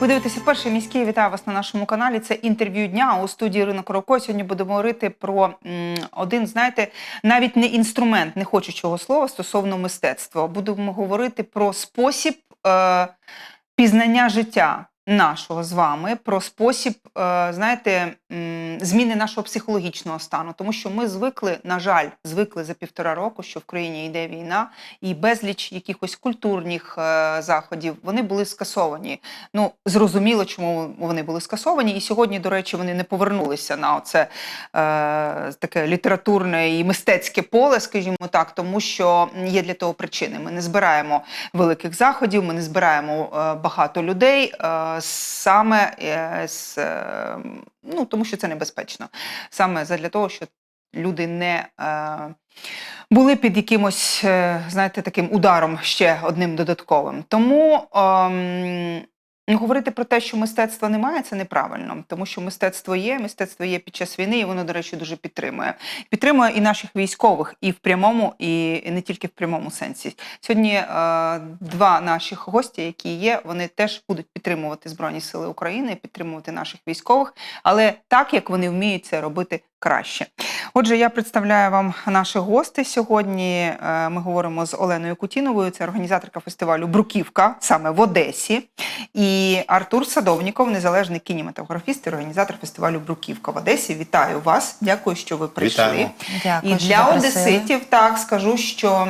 Ви дивитеся перший міський. Вітаю вас на нашому каналі. Це інтерв'ю дня у студії Ірина Коровко. Сьогодні будемо говорити про один, знаєте, навіть не інструмент, не хочу чого слова стосовно мистецтва. Будемо говорити про спосіб е, пізнання життя нашого з вами, про спосіб, е, знаєте, зміни нашого психологічного стану. Тому що ми звикли, на жаль, звикли за півтора року, що в країні йде війна, і безліч якихось культурних е, заходів вони були скасовані. Ну, зрозуміло, чому вони були скасовані. І сьогодні, до речі, вони не повернулися на оце е, таке літературне і мистецьке поле, скажімо так, тому що є для того причини. Ми не збираємо великих заходів, ми не збираємо е, багато людей е, саме е, з, е, ну, тому що це небезпечно. Саме для того, щоб люди не. Е, були під якимось, е, знаєте, таким ударом ще одним додатковим. Тому ну, говорити про те, що мистецтва немає, це неправильно, тому що мистецтво є, мистецтво є під час війни, і воно, до речі, дуже підтримує. Підтримує і наших військових, і в прямому, і не тільки в прямому сенсі. Сьогодні е, два наших гості, які є, вони теж будуть підтримувати Збройні Сили України, підтримувати наших військових, але так, як вони вміють це робити краще. Отже, я представляю вам наших гостей сьогодні. Е, Ми говоримо з Оленою Кутіновою, це організаторка фестивалю Бруківка саме в Одесі. І Артур Садовніков, незалежний кінематографіст і організатор фестивалю Бруківка в Одесі. Вітаю вас! Дякую, що ви прийшли. Вітаємо. Дякую, І для одеситів так скажу, що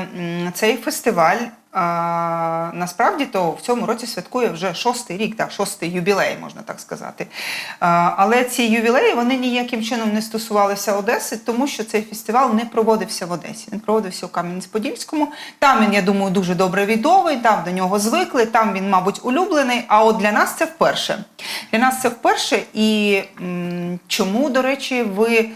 цей фестиваль насправді то в цьому році святкує вже шостий рік, так, шостий ювілей, можна так сказати. Але ці ювілеї вони ніяким чином не стосувалися Одеси, тому що цей фестиваль не проводився в Одесі. Він проводився у Кам'янець-Подільському. Там він, я думаю, дуже добре відомий, там до нього звикли, там він, мабуть, улюблений. А от для нас це вперше. Для нас це вперше. І м, чому, до речі, ви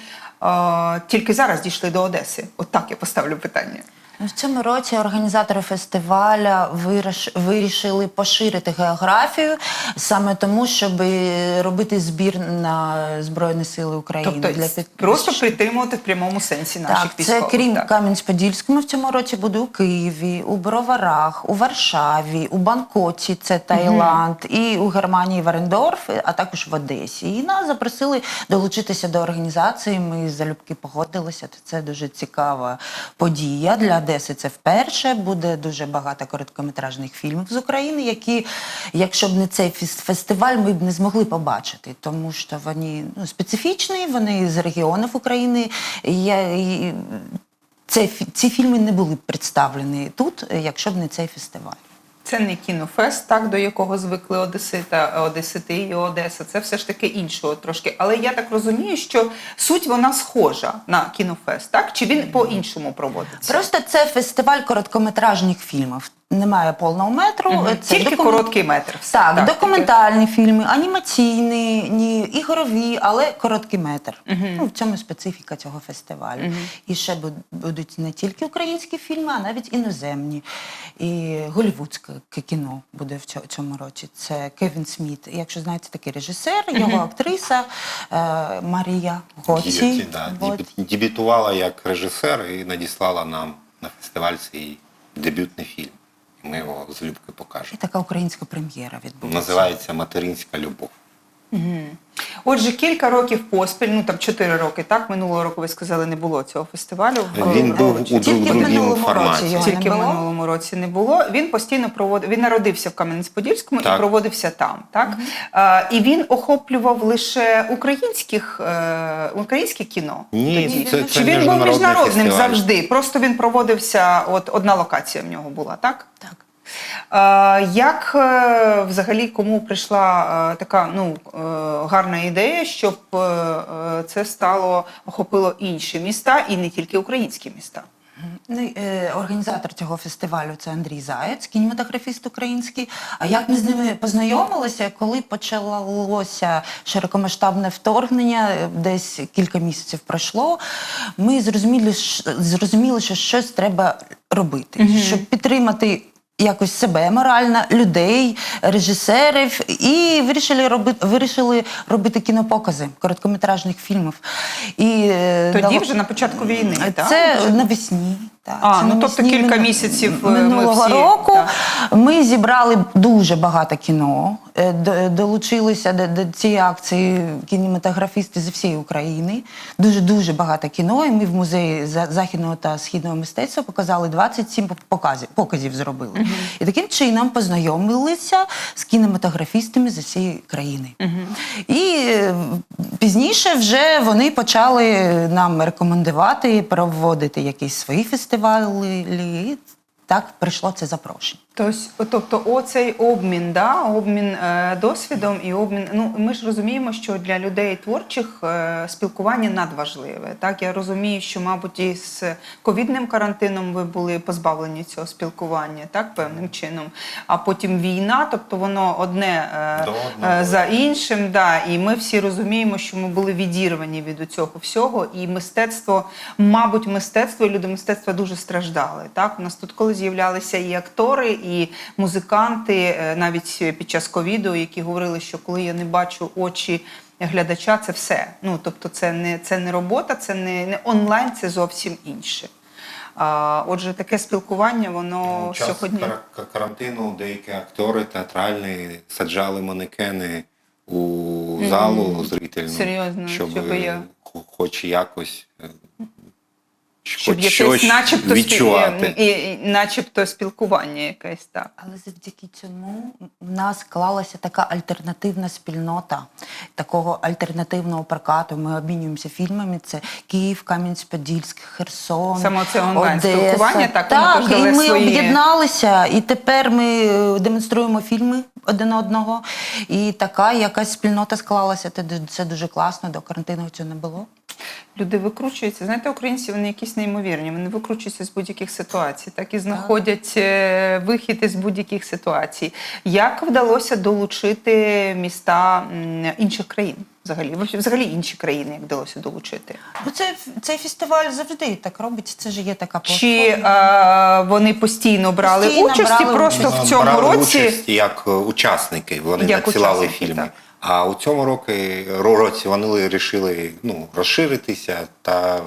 тільки зараз дійшли до Одеси? От так я поставлю питання. В цьому році організатори фестиваля виріш- вирішили поширити географію саме тому, щоб робити збір на Збройні Сили України Тобто для під... просто підтримувати в прямому сенсі наших Так, це крім так. Кам'янець-Подільському в цьому році буде у Києві, у Броварах, у Варшаві, у Бангкоці, це Таїланд, і у Германії Варендорф, а також в Одесі. І нас запросили долучитися до організації. Ми залюбки погодилися. Це дуже цікава подія. Для Одеси це вперше. Буде дуже багато короткометражних фільмів з України, які, якщо б не цей фес- фестиваль, ми б не змогли побачити, тому що вони ну, специфічні, вони з регіонів України. Я, і, це, ці фільми не були б представлені тут, якщо б не цей фестиваль. Це не кінофест, так до якого звикли Одесита, Одесити і Одеса. Це все ж таки іншого трошки. Але я так розумію, що суть вона схожа на кінофест, так? Чи він по-іншому проводиться? Просто це фестиваль короткометражних фільмів. Немає повного метру. Е, Це Тільки документ- короткий метр. все. Так, документальні фільми, анімаційні, ні, ігрові, але короткий метр. Ну, в цьому специфіка цього фестивалю. І ще будуть не тільки українські фільми, а навіть іноземні. І голівудське кіно буде в цьому році. Це Кевін Сміт. Якщо знаєте, такий режисер, його актриса е, Марія Гоці. Дієті, да, Вот. Дебютувала як режисер і надіслала нам на фестиваль свій дебютний фільм. І Ми його залюбки І покажемо. така українська прем'єра відбулася. Називається Материнська любов. Отже, кілька років поспіль, ну там чотири роки, так минулого року ви сказали, не було цього фестивалю. Він в- був у Тільки в минулому форматі. році його Тільки не в минулому році не було. Він постійно проводив. Він народився в Кам'янець-Подільському і проводився там. Так Е, і він охоплював лише українських е, українське кіно. Ні, тоді? це- це Чи він був міжнародним фестиваль. завжди? Просто він проводився. От одна локація в нього була, так? Так. Е, Як е, взагалі кому прийшла е, така ну гарна ідея, щоб це стало охопило інші міста і не тільки українські міста? Ну, Організатор цього фестивалю це Андрій Заєць, кінематографіст український. А як ми з ними познайомилися, коли почалося широкомасштабне вторгнення, десь кілька місяців пройшло, ми зрозуміли, зрозуміли що щось треба робити, щоб підтримати. Якось себе морально, людей, режисерів, і вирішили робити, вирішили робити кінопокази короткометражних фільмів. І е, Тоді дало- вже на початку війни, так? це навесні. Так, А, це ну, тобто кілька місяців, е, ми минулого всі, року. так. Ми зібрали дуже багато кіно. е, Долучилися до, до цієї акції кінематографісти з всієї України. Дуже дуже багато кіно. І ми в музеї західного та східного мистецтва показали 27 показів, показів зробили. І таким чином познайомилися з кінематографістами з усієї країни. І е, пізніше вже вони почали нам рекомендувати проводити якісь свої фестивалі. І так прийшло це запрошення. Тось- Тобто, оцей обмін, да, обмін е, досвідом і обмін. Ну ми ж розуміємо, що для людей творчих е, спілкування надважливе. Так я розумію, що, мабуть, і з ковідним карантином ви були позбавлені цього спілкування, так певним чином. А потім війна, тобто воно одне е, е, за іншим. Да, і ми всі розуміємо, що ми були відірвані від цього всього. І мистецтво, мабуть, мистецтво і люди мистецтва дуже страждали. Так, у нас тут коли з'являлися і актори, і музиканти, е, навіть під час ковіду, які говорили, що коли я не бачу очі. Глядача це все. Ну тобто, це не це не робота, це не, не онлайн, це зовсім інше. А, отже, таке спілкування, воно У час сьогодні. кар- карантину деякі актори театральні саджали манекени у залу зрительну, Серйозно, щоб, щоб я- хоч якось е, Щоб хоч якесь щось начебто, спі- відчувати. і, і, начебто спілкування якесь так. Але завдяки цьому в нас склалася така альтернативна спільнота такого альтернативного прокату. Ми обмінюємося фільмами. Це Київ, Кам'янець-Подільськ, Херсон, Саме це онлайн Одеса. спілкування, так, так і ми свої- об'єдналися, і тепер ми е, демонструємо фільми один одного. І така якась спільнота склалася. Це дуже класно. До карантину цього не було. Люди викручуються. Знаєте, українці вони якісь неймовірні. Вони викручуються з будь-яких ситуацій, так і знаходять е, вихід із будь-яких ситуацій. Як вдалося долучити міста інших країн? Взагалі, взагалі інші країни, як вдалося долучити? Ну, це, цей фестиваль завжди так робить. Це ж є така Чи платформа. е, вони постійно брали Постійно участь і просто участь. в цьому брали році участь як е, учасники, вони Як надсилали учасники, фільми. так. А у цьому році році вони вирішили ну, розширитися та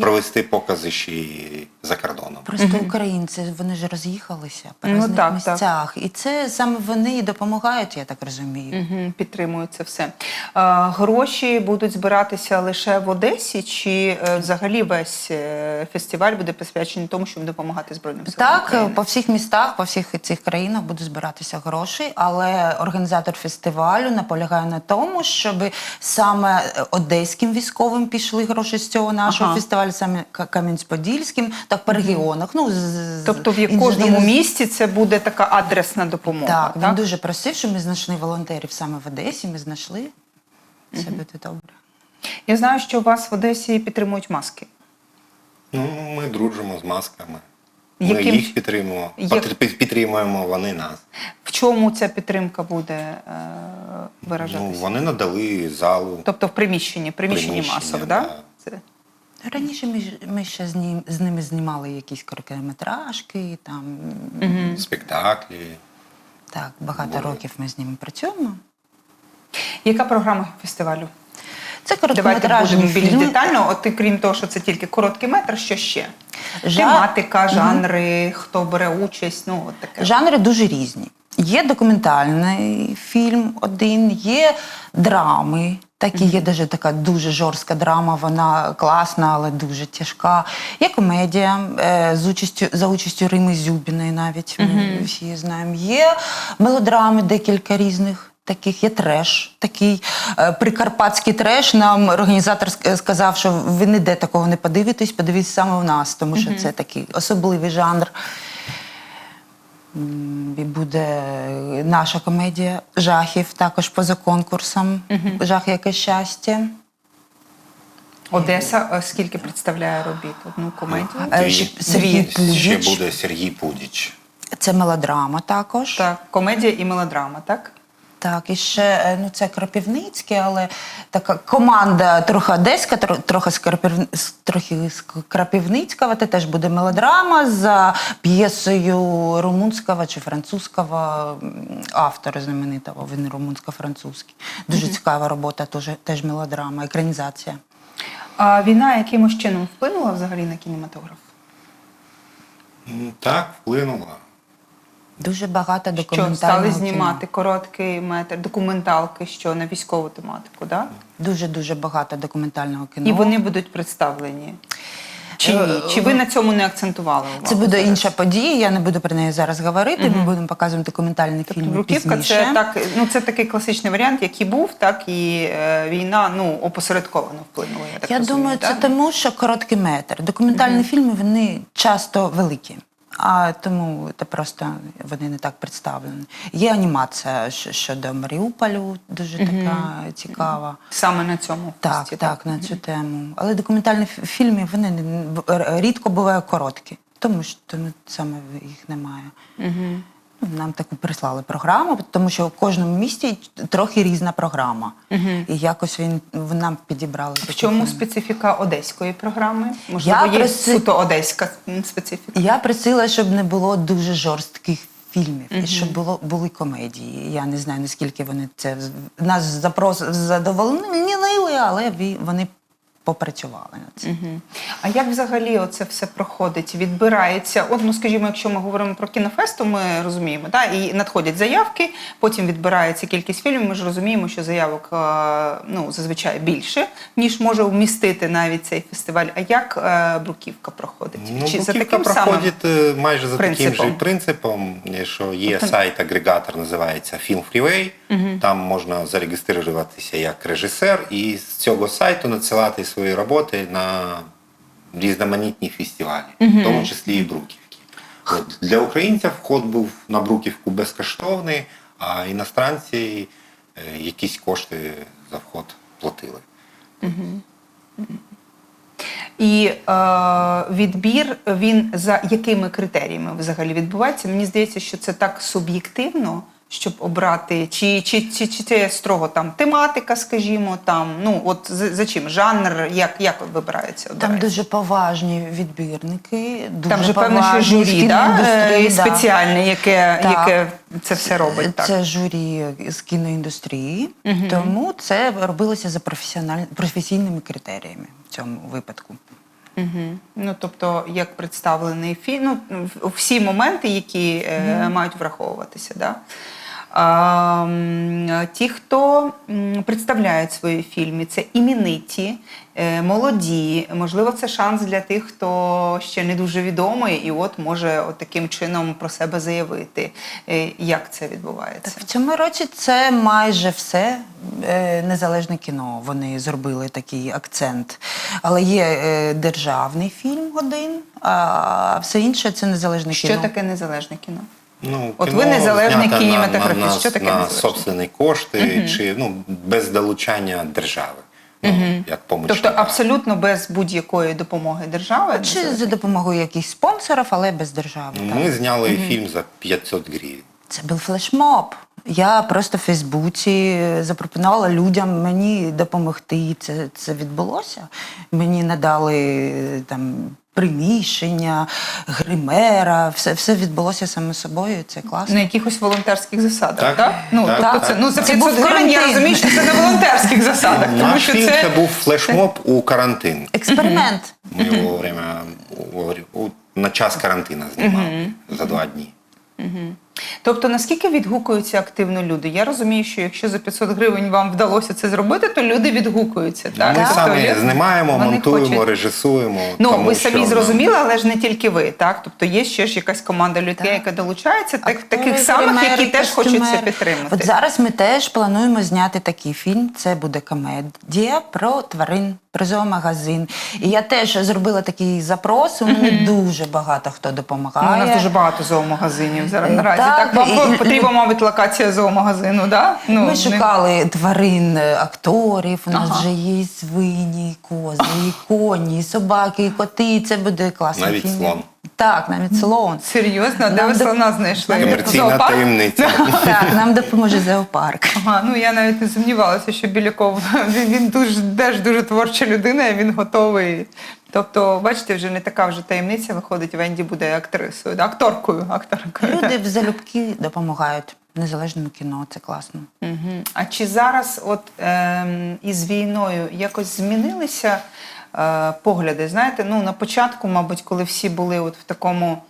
провести покази ще й за кордоном. Просто українці вони ж роз'їхалися по Ну, різних так, так. місцях, і це саме вони і допомагають, я так розумію. Угу, підтримують це все. Е, гроші будуть збиратися лише в Одесі, чи е, взагалі весь е, фестиваль буде присвячений тому, щоб допомагати Збройним силам? Так, України? по всіх містах, по всіх цих країнах будуть збиратися гроші, але організатор фестивалю наполягає на тому, щоб саме одеським військовим пішли гроші з цього нашого Ага. Фестивалю, саме К- Кам'янець-Подільським, так по регіонах. Ну з- Тобто в кожному ін- місті це буде така адресна допомога. Так, Так, він дуже просив, щоб ми знайшли волонтерів саме в Одесі. Ми знайшли. Це буде добре. Я знаю, що у вас в Одесі підтримують маски. Ну, ми дружимо з масками. Ми Яким їх підтримуємо, Як- підтримуємо вони нас. В чому ця підтримка буде е, Ну, вони надали залу. Тобто в приміщенні, приміщенні Приміщення, масок, да. да? Це Раніше ми, ми ще з, ним, з ними знімали якісь короткометражки, там спектаклі. так, багато Були. років ми з ними працюємо. яка програма фестивалю? Це Давайте короткометражні будемо більш фільми. детально. От крім того, що це тільки короткий метр, що ще? Жа- Тематика, жанри, хто бере участь, ну от таке. Жанри дуже різні. Є документальний фільм один, є драми. Такі є даже така дуже жорстка драма, вона класна, але дуже тяжка. Є комедія е, з участю за участю Рими Зюбіної, навіть ми всі знаємо. Є мелодрами декілька різних. Таких є треш, такий е, прикарпатський треш. Нам організатор сказав, що ви ніде такого не подивитесь, подивіться саме у нас, тому що це такий особливий жанр. І буде наша комедія жахів також поза конкурсом. Жах яке щастя. Одеса е, скільки представляє робіт? Одну комедію? Е, Сергій. Ще буде Сергій Пудіч. Це мелодрама також. Так, комедія і мелодрама, так? Так, і ще е, ну це Кропивницьке, але така команда трохи одеська, трохи з Кропив- трохи з Кропивницького. Це теж буде мелодрама за п'єсою румунського чи французького автора знаменитого. Він румунсько-французький. Дуже цікава робота, теж, теж мелодрама, екранізація. А війна якимось чином вплинула взагалі на кінематограф? Так, вплинула. Дуже багато Що документального стали кіно. знімати короткий метр, документалки, що на військову тематику, да? Дуже дуже багато документального кіно. І вони будуть представлені. Чи ні? Е, Чи ви на цьому не акцентували увагу? Це буде зараз? інша подія. Я не буду про неї зараз говорити. Ми будемо показувати документальний фільм Бруківка пізніше. це так, ну це такий класичний варіант, який був, так і е, війна ну опосередковано вплинула. Я так Я розумію, думаю, це тому, що короткий метр. Документальні фільми вони часто великі. А тому це просто вони не так представлені. Є анімація щодо Маріуполю, дуже така цікава. саме на цьому Так, пості, так, на цю тему. Але документальні фільми вони рідко бувають короткі, тому що тому саме їх немає. Нам таку прислали програму, тому що в кожному місті трохи різна програма. І якось він нам підібрали. В чому специфіка одеської програми? Можливо, Я є проси- суто одеська специфіка. Я просила, щоб не було дуже жорстких фільмів, і щоб було були комедії. Я не знаю наскільки вони це нас запрос задовольнили, але вони попрацювали над цим. Мгм. А як взагалі оце все проходить? Відбирається, от, ну скажімо, якщо ми говоримо про кінофест, то ми розуміємо, да? і надходять заявки, потім відбирається кількість фільмів. Ми ж розуміємо, що заявок е, ну, зазвичай більше, ніж може вмістити навіть цей фестиваль. А як е, бруківка проходить? Ну, Чи за Бруківка таким проходить е, майже за таким же принципом, що є сайт-агрегатор, називається Film Freeway. Там можна зареєструватися як режисер і з цього сайту надсилати свої роботи на різноманітні фестивалі, в тому числі і Бруківки. От, для українців вход був на Бруківку безкоштовний, а іностранці е, якісь кошти за вход платили. І е, відбір він за якими критеріями взагалі відбувається? Мені здається, що це так суб'єктивно, щоб обрати, чи, чи, чи, чи це строго там тематика, скажімо, там ну от за, за чим жанр, як, як вибирається? Там обирається? дуже поважні відбірники. Дуже Там же певно, що журі, да? е, да. спеціальне, яке, Так. яке це все робить. Так. Це журі з кіноіндустрії, тому це робилося за професіональ... професійними критеріями в цьому випадку. Угу. Ну, тобто, як представлений фільм, ну, всі моменти, які е, мають враховуватися. Да? Ті, хто представляють свої фільми, це імениті, е, молоді. Можливо, це шанс для тих, хто ще не дуже відомий, і от може от таким чином про себе заявити. Е, Як це відбувається? В цьому році це майже все е, незалежне кіно. Вони зробили такий акцент. Але є державний фільм один, а все інше це незалежне Що кіно. таке незалежне кіно? Ну, От кіно ви незалежний кінематографіст. На, на, Що таке на собственні кошти чи ну, без долучання держави. Ну, як помічника. Тобто абсолютно без будь-якої допомоги держави. Чи за допомогою якихось спонсорів, але без держави. так. Ми зняли фільм за 500 гривень. Це був флешмоб. Я просто в Фейсбуці запропонувала людям мені допомогти. Це, це відбулося. Мені надали там приміщення, гримера, все, все відбулося саме собою. Це класно. на якихось волонтерських засадах, так? Так, Ну, так, тобто так. це, ну, за Це 500 був гривень я розумію, що це на волонтерських засадах, тому Наш що фільм це... це був флешмоб у карантин. Експеримент. Ми його время, на час карантину знімали за два дні. Тобто, наскільки відгукуються активно люди? Я розумію, що якщо за 500 гривень вам вдалося це зробити, то люди відгукуються. Так? Ми Тобто самі люди- знімаємо, вони монтуємо, хочуть. режисуємо. Ну, тому ви самі нам- зрозуміли, але ж не тільки ви, так? Тобто є ще ж якась команда людей, Так. яка долучається, так, Актори, таких самих, які теж хочуть це підтримати. От зараз ми теж плануємо зняти такий фільм. Це буде комедія про тварин, про зоомагазин. І я теж зробила такий запрос. У мене дуже багато хто Ну, допомагає. у нас дуже багато зоомагазинів зараз Е, наразі. так, Так, вам і- потрібна, мабуть, локація зоомагазину, да? Ну, Ми не- шукали тварин, е, акторів. У нас Ага. вже є свині, кози, і коні, і собаки, і коти. І Це буде класний Навіть фільм. слон. Так, навіть слон. Серйозно, де ви слона знайшли? Комерційна Зоопарк? таємниця. Так, нам допоможе зоопарк. Ага, ну я навіть не сумнівалася, що Біляков він, він дуже теж дуже творча людина, і він готовий. Тобто, бачите, вже не така вже таємниця виходить. Венді буде актрисою, да? акторкою. акторкою Люди в залюбки допомагають незалежному кіно. Це класно. А чи зараз, от ем, із війною, якось змінилися погляди? Знаєте, ну на початку, мабуть, коли всі були от в такому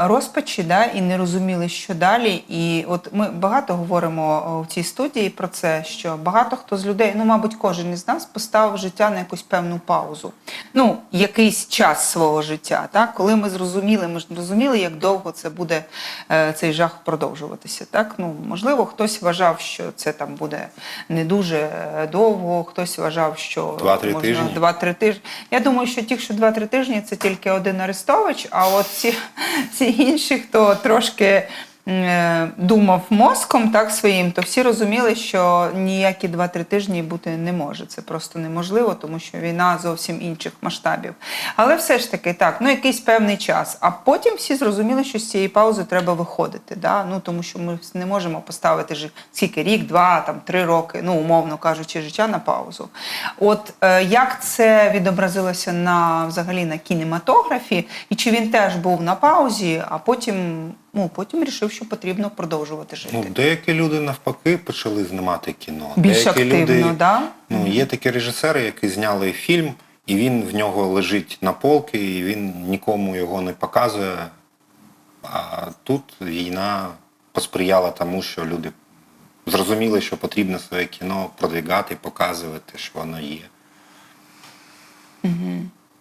розпачі, да, і не розуміли, що далі. І от ми багато говоримо в цій студії про це, що багато хто з людей, ну, мабуть, кожен із нас поставив життя на якусь певну паузу. Ну, якийсь час свого життя, так? коли ми зрозуміли, ми ж зрозуміли, як довго це буде е, цей жах продовжуватися. Так? Ну, можливо, хтось вважав, що це там буде не дуже е, довго, хтось вважав, що Два-три можна тижні. два-три тижні. Я думаю, що ті, що два-три тижні, це тільки один Арестович, а от ці, ці інші, хто трошки думав мозком так своїм, то всі розуміли, що ніякі два-три тижні бути не може. Це просто неможливо, тому що війна зовсім інших масштабів. Але все ж таки, так, ну якийсь певний час. А потім всі зрозуміли, що з цієї паузи треба виходити. Да? Ну, тому що ми не можемо поставити ж скільки рік, два, там, три роки, ну, умовно кажучи, життя на паузу. От е, як це відобразилося на взагалі на кінематографі, і чи він теж був на паузі, а потім, ну, потім рішив, що потрібно продовжувати жити? Ну, деякі люди навпаки почали знімати кіно. Більш деякі активно, люди, да? Ну, є такі режисери, які зняли фільм, і він в нього лежить на полки, і він нікому його не показує. А тут війна посприяла тому, що люди зрозуміли, що потрібно своє кіно продвігати, показувати, що воно є.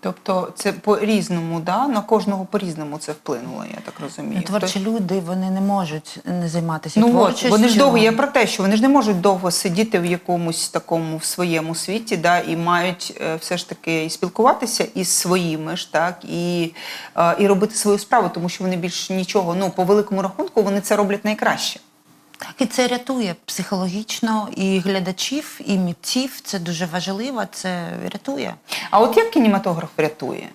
Тобто це по-різному, да? на кожного по-різному це вплинуло, я так розумію. Творчі люди вони не можуть не займатися Ну от, вони ж довго, я про те, що вони ж не можуть довго сидіти в якомусь такому в своєму світі, да, і мають е, все ж таки і спілкуватися із своїми ж, так, і, е, і робити свою справу, тому що вони більш нічого, ну, по великому рахунку, вони це роблять найкраще. Так, і це рятує психологічно і глядачів, і митців. Це дуже важливо, це рятує. А от як кінематограф рятує?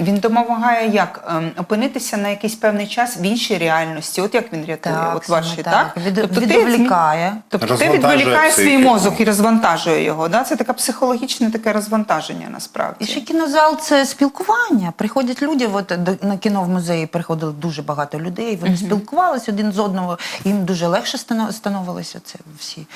Він допомагає як ем, опинитися на якийсь певний час в іншій реальності. От як він рятує? от ваші, так? Від, ти відволікає. Тобто ти відволікаєш свій мозок і розвантажує його. Да? Це таке психологічне таке розвантаження насправді. І ще кінозал це спілкування. Приходять люди, от до- на кіно в музеї приходило дуже багато людей. Вони спілкувалися один з одного, їм дуже легше становилося. Це всі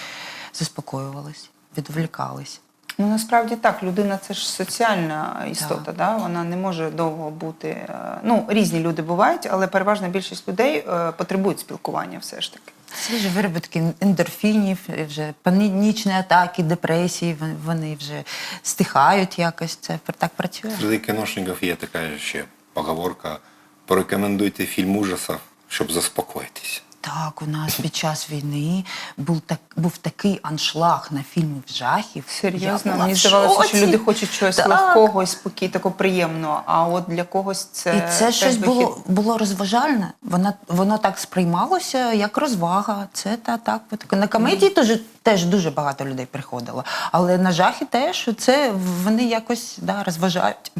заспокоювалися, відволікались. Ну насправді так, людина це ж соціальна істота, да? вона не може довго бути. е, Ну, різні люди бувають, але переважна більшість людей е, потребують спілкування все ж таки. Свіжі виробітки ендорфінів, вже панічні атаки, депресії, вони вже стихають якось. Це так працює. Серед кіношників є така ще поговорка: порекомендуйте фільм ужасів, щоб заспокоїтися. Так, у нас під час війни був так був такий аншлаг на фільми в жахів. Серйозно, мені здавалося, що люди хочуть чогось Так. легкого і спокій, такого приємного. А от для когось це І це щось вихід. було, було розважальне. Воно, воно так сприймалося, як розвага. Це та так. от. На комедії теж, теж дуже багато людей приходило. Але на жахи теж це вони якось да, розважають.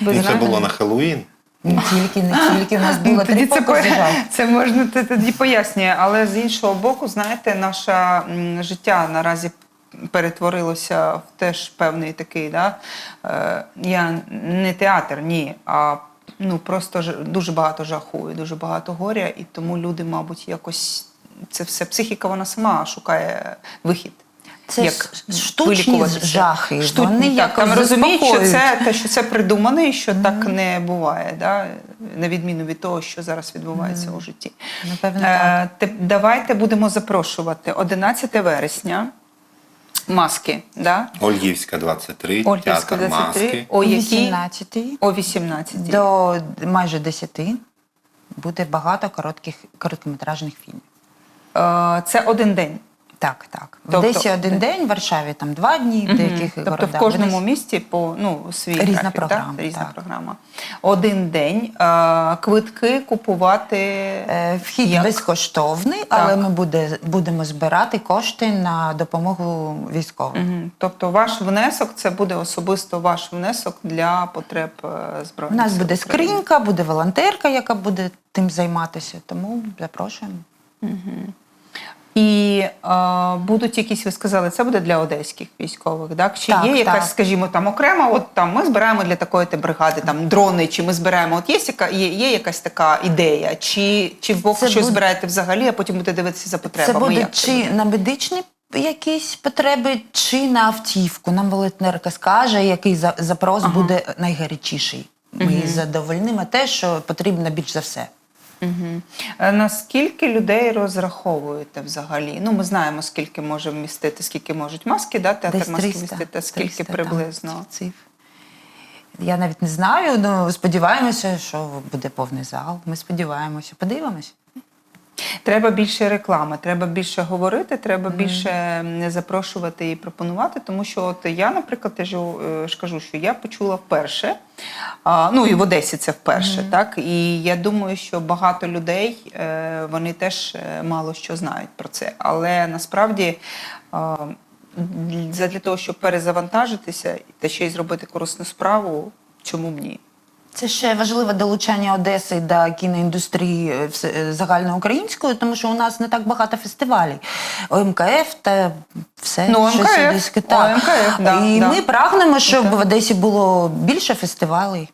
Ну, це було на Хеллоуін. Не тільки, не тільки у нас було Ну, три це, це можна тоді пояснює. Але з іншого боку, знаєте, наше життя наразі перетворилося в теж певний такий, да? е, я не театр, ні, а ну, просто ж- дуже багато жаху і дуже багато горя, і тому люди, мабуть, якось це все психіка, вона сама шукає вихід. Це як штучні жахи, Штучні, вони так, якось там розуміють, що це, те, що це придумано і що так не буває, да? на відміну від того, що зараз відбувається у житті. Напевно, Е, давайте будемо запрошувати 11 вересня. Маски, да? Ольгівська 23, Ольгівська театр 23, маски. о О 18 О 18 до майже 10 буде багато коротких короткометражних фільмів. Е, Це один день. Так, так. В Тобто- Одесі один день, в Варшаві там два дні, в деяких Тобто городах. в кожному Десь- місті по ну, свій Різна графік, програма, Так? Різна так. програма. Один день. Е, Квитки купувати. Е, Вхід як? безкоштовний, але ми буде, будемо збирати кошти на допомогу військовим. Мгм. Тобто ваш внесок це буде особисто ваш внесок для потреб е, У збройних нас сил буде України. скринька, буде волонтерка, яка буде тим займатися. Тому запрошуємо. І е, будуть якісь, ви сказали, це буде для одеських військових, так? Чи Так, є якась, так. скажімо, там окрема, от там ми збираємо для такої то бригади там дрони, чи ми збираємо, от є, яка, є, є якась така ідея, чи, чи Це щось буде- збираєте взагалі, а потім будете дивитися за Це буде Як чи буде? на медичні якісь потреби, чи на автівку. Нам волонтерка скаже, який за- запрос буде найгарячіший. Ми задовольнимо те, що потрібно більш за все. Угу. Наскільки людей розраховуєте взагалі? Ну, ми знаємо, скільки може вмістити, скільки можуть маски, да, театр Десь маски 300, вмістити, а скільки 300, приблизно? там, цифр. Я навіть не знаю, але сподіваємося, що буде повний зал. Ми сподіваємося, подивимося. Треба більше реклами, треба більше говорити, треба більше запрошувати і пропонувати. Тому що от я, наприклад, теж ж кажу, що я почула вперше. А, ну і в Одесі це вперше, так і я думаю, що багато людей е, вони теж е, мало що знають про це. Але насправді. Для того, щоб перезавантажитися та ще й зробити корисну справу, чому б ні? Це ще важливе долучання Одеси до кіноіндустрії е, е, загальноукраїнської, тому що у нас не так багато фестивалів. ОМКФ та все. Ну, щось ОМКФ, одеське, так. ОМКФ, да, І да. ми прагнемо, щоб Так. в Одесі було більше фестивалів.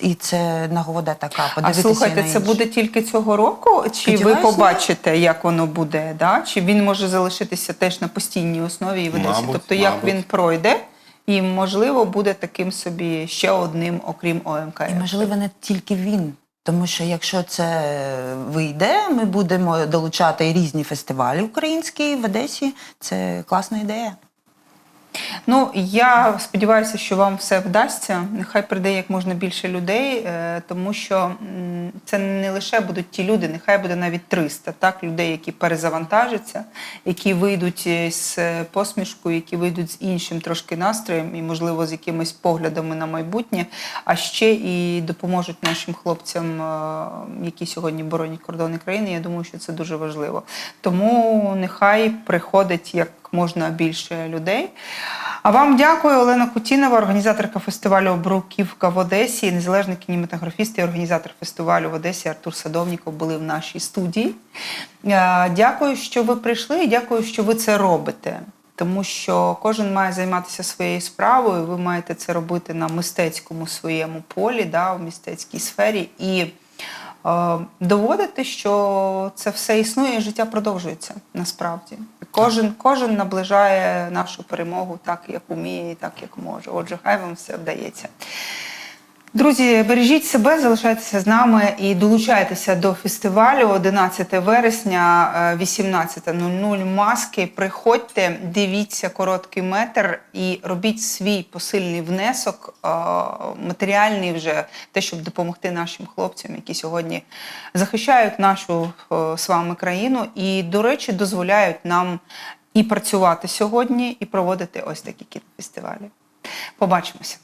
І це нагода така. А Подивитися слухайте, на це буде тільки цього року? Чи ви Сподіваюсь, побачите, як воно буде? Да? Чи він може залишитися теж на постійній основі і в Одесі? Мабуть, тобто, як він пройде, і можливо буде таким собі ще одним, окрім ОМК. І можливо не тільки він. Тому що якщо це вийде, ми будемо долучати різні фестивалі українські в Одесі. Це класна ідея. Ну я сподіваюся, що вам все вдасться. Нехай прийде як можна більше людей, е, тому що це не лише будуть ті люди, нехай буде навіть 300, так людей, які перезавантажаться, які вийдуть е, з посмішкою, які вийдуть з іншим трошки настроєм і, можливо, з якимись поглядами на майбутнє, а ще і допоможуть нашим хлопцям, е, які сьогодні боронять кордони країни. Я думаю, що це дуже важливо. Тому нехай приходить як можна більше людей. А вам дякую, Олена Кутінова, організаторка фестивалю Бруківка в Одесі, незалежний кінематографіст і організатор фестивалю в Одесі Артур Садовніков були в нашій студії. Е, Дякую, що ви прийшли, і дякую, що ви це робите. Тому що кожен має займатися своєю справою, ви маєте це робити на мистецькому своєму полі, да, в мистецькій сфері. І доводити, що це все існує, і життя продовжується насправді. Кожен, кожен наближає нашу перемогу так, як уміє, і так, як може. Отже, хай вам все вдається. Друзі, бережіть себе, залишайтеся з нами і долучайтеся до фестивалю 11 вересня, е, 18.00 маски. Приходьте, дивіться короткий метр і робіть свій посильний внесок, е, матеріальний вже те, щоб допомогти нашим хлопцям, які сьогодні захищають нашу е, з вами країну, і, до речі, дозволяють нам і працювати сьогодні, і проводити ось такі кінофестивалі. Побачимося.